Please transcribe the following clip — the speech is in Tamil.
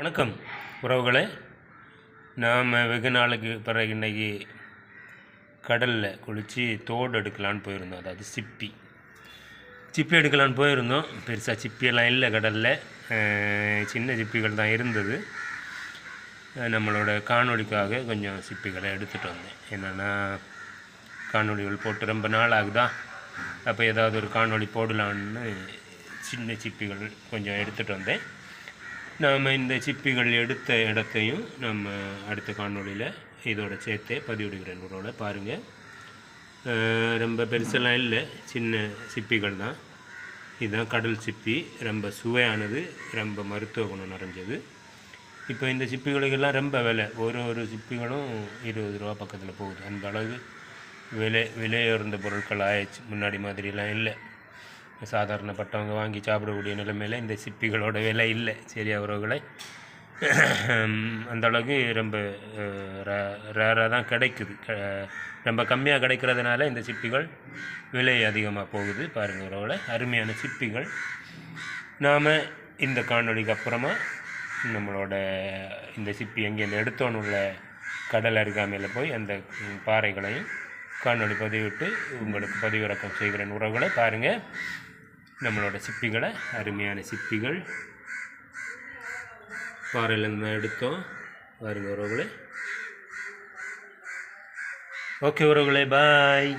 வணக்கம் உறவுகளே. நாம் வெகு நாளுக்கு பிறகு இன்னைக்கு கடலில் குளித்து தோடு எடுக்கலான்னு போயிருந்தோம். அதாவது சிப்பி. சிப்பி எடுக்கலான்னு போயிருந்தோம். பெருசாக சிப்பியெல்லாம் இல்லை கடலில். சின்ன சிப்பிகள் தான் இருந்தது. நம்மளோட காணொலிக்காக கொஞ்சம் சிப்பிகளை எடுத்துகிட்டு வந்தேன். என்னென்னா காணொலிகள் போட்டு ரொம்ப நாள் ஆகுதா அப்போ ஏதாவது ஒரு காணொலி போடலான்னு சின்ன சிப்பிகள் கொஞ்சம் எடுத்துகிட்டு வந்தேன். நாம் இந்த சிப்பிகள் எடுத்த இடத்தையும் நம்ம அடுத்த காணொளியில் இதோட சேர்த்தே பதிவிடுகிறேன் உங்களோட பாருங்கள் ரொம்ப பெருசெல்லாம் இல்லை. சின்ன சிப்பிகள் தான். இதுதான் கடல் சிப்பி. ரொம்ப சுவையானது. ரொம்ப மருத்துவ குணம் நிறைஞ்சது. இப்போ இந்த சிப்பிகளுக்கெல்லாம் ரொம்ப விலை. ஒரு ஒரு சிப்பிகளும் இருபது ரூபா பக்கத்தில் போகுது. அந்த அளவு விலை விலையுயர்ந்த பொருட்கள் ஆயிடுச்சு. முன்னாடி மாதிரிலாம் இல்லை. சாதாரணப்பட்டவங்க வாங்கி சாப்பிடக்கூடிய நிலைமையில் இந்த சிப்பிகளோட விலை இல்லை. சரி உறவுகளை அந்தளவுக்கு ரொம்ப ரேராக தான் கிடைக்குது. ரொம்ப கம்மியாக கிடைக்கிறதுனால இந்த சிப்பிகள் விலை அதிகமாக போகுது. பாருங்கள் உறவுகளை அருமையான சிப்பிகள். நாம் இந்த காணொலிக்கு அப்புறமா நம்மளோட இந்த சிப்பி எங்கேருந்து எடுத்தோன்னு உள்ள கடல் அருகாமையில் போய் அந்த பாறைகளையும் காணொலி பதிவிட்டு உங்களுக்கு பதிவிறக்கம் செய்கிறேன். உறவுகளை பாருங்கள் நம்மளோட சிப்பிகளை அருமையான சிப்பிகள். பாறையிலேருந்து எடுத்தோம். பாருங்க உறவுகளே. ஓகே உறவுகளே பாய்